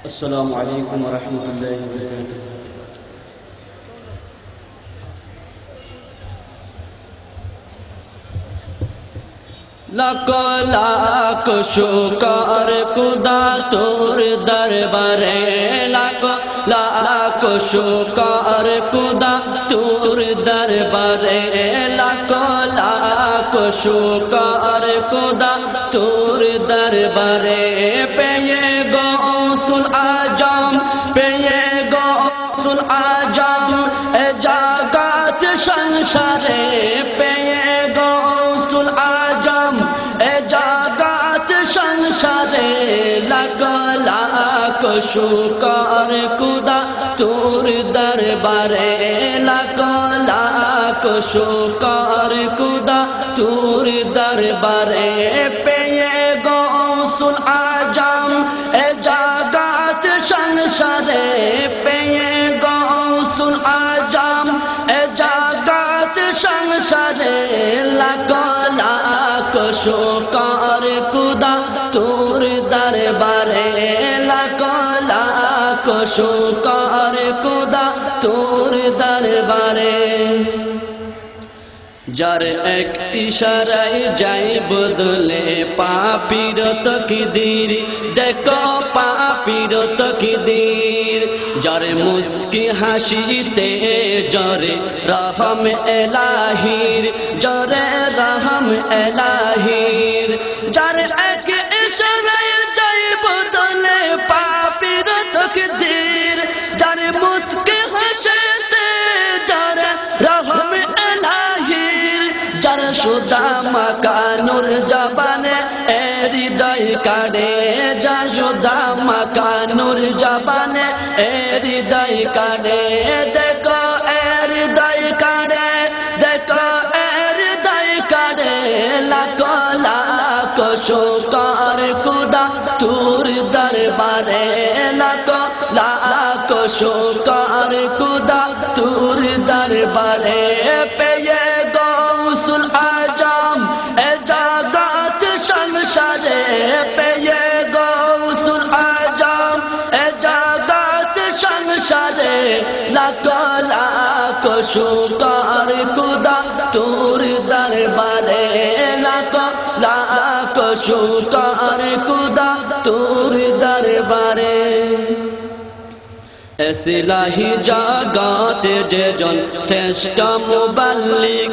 السلام علیکم ورحمۃ اللہ وبرکاتہ لاکھ لاکھ شکر خدا تور دربار لاکھ لاکھ شکر خدا تور دربار لاکھ لاکھ شکر خدا تور دربار پہ یہ گو গৌসুল আজম, পেয়ে গৌসুল আজম, এ জাগাত সংসারে পেয়ে আজম, এ জাগাত সংসারে শুকর কুদা তোর দরবারে, লাখ শুকর কুদা তোর দরবারে পেয়ে গৌসুল আজম সংসারে পেয়ে গৌসুল আজম, এ জাগাত সংসারে লাখ শুকর কুদা, তোর দরবারে লাখ শুকর কুদা, তোর দরবারে। যার এক ইশারায় যাই বদলে পাপির তকদির দেখো পাপির তকদির যার মুস্কি হাসিতে জরে রহম এলাহির জরে রহম এলাহির। যার এক ইশারায় যাই বদলে পাপির তকদির। যার মুস্কি হাসিতে জরে রহম এলাহির। যার সুদা মাকানুর জবানে যার সুদা মাকানুর জবানে, এ হৃদয় কাড়ে দেখো, এ হৃদয় কাড়ে দেখো, এ হৃদয় কাড়ে লাখো লাখো শোকর কুদা তোর দরবারে, লাখো লাখো শোকর কুদা তোর দরবারে জাগাত সংসারে লাখ লাখ শুকর কুদা তোর দরবারে লাখ লাখ শুকর কুদা তোর দরবারে এসিলাহি জাগাতে যে জন শ্রেষ্ঠ মুবাল্লিক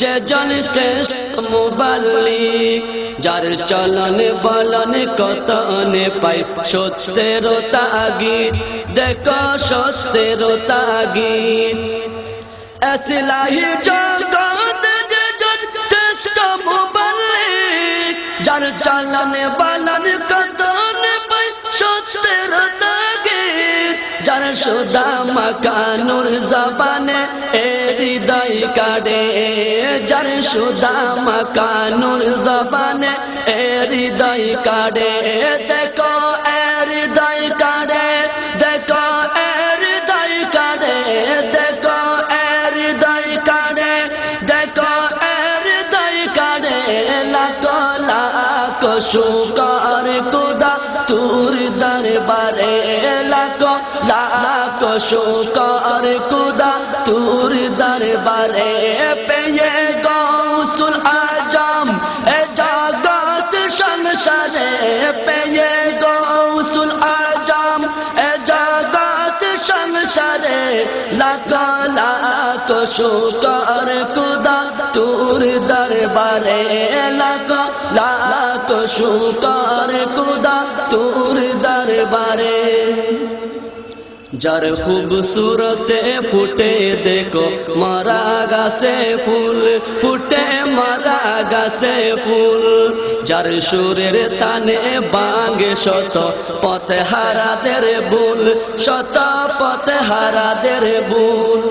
যে জন শ্রেষ্ঠ মুবাল্লিক। যার চলন বলন কত নে পাই, সত্যের তাগিদ, দেখো সত্যের তাগিদ। এসিলাহি জাগাতে যে জন শ্রেষ্ঠ মুবাল্লিক, যার চলন বলন সুদা মাকানুর জবানে, এ হৃদয় কাড়ে যার সুদা মাকানুর জবানে, এ হৃদয় কাড়ে দেখো, এ হৃদয় কাড়ে দেখো, এ হৃদয় কাড়ে দেখো, এ হৃদয় কাড়ে দেখো, এ হৃদয় কাড়ে লাখো লাখো শুকর কুদা লাখো শুকর কুদা তোর দরবারে পেয়ে গৌসুল আজম এ জাগত সংসারে পেয়ে গৌসুল আজম এ জাগত সংসারে লাখো লাখো শুকর কুদা তোর দরবারে লাখো লাখো শুকর কুদা তোর দরবারে যার খুবসুরতে ফুটে দেখো, মারা গাছে ফুল, ফুটে মারা গাছে ফুল। যার সুরের তানে বাঙ্গে শত পথে হারাদের ভুল, শত পথে হারাদের ভুল।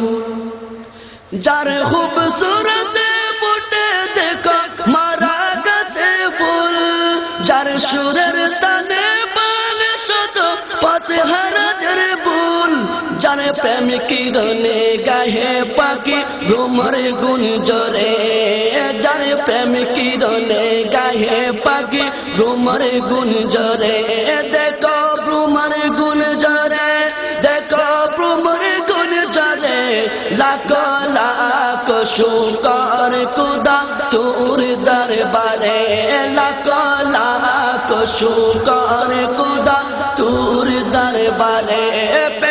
যার খুবসুরতে ফুটে দেখো, মারা গাছে ফুল, যার সুরের তানে رولنے گاہے پاگی رومر گنجرے۔ جر پر گاہے پاگی رومر گنجرے۔ دیکھو، رومر گنجرے۔ دیکھو، رومر گنجرے۔ لاک لاکر کدا تور دربارے۔ لاک لاکر تور دربارے۔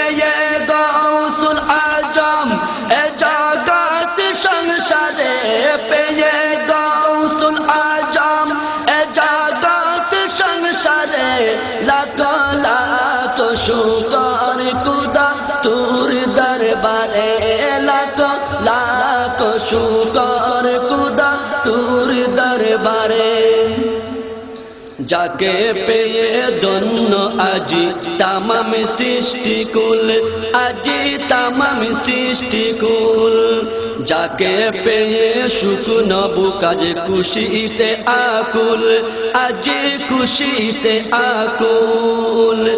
কুদা লাখ লাখ কুদা যাকে পেয়ে দন্য আজি তামাম সৃষ্টি কুল, আজি তামাম সৃষ্টি কুল। যাকে পেয়ে শুকন বুকাজ খুশিতে আকুল, আজি খুশিতে আকুল।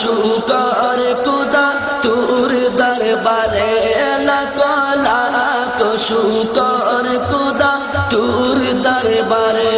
শুকর খুদা তোর দরবারে লাখো লাখো শুকর খুদা তোর দরবারে।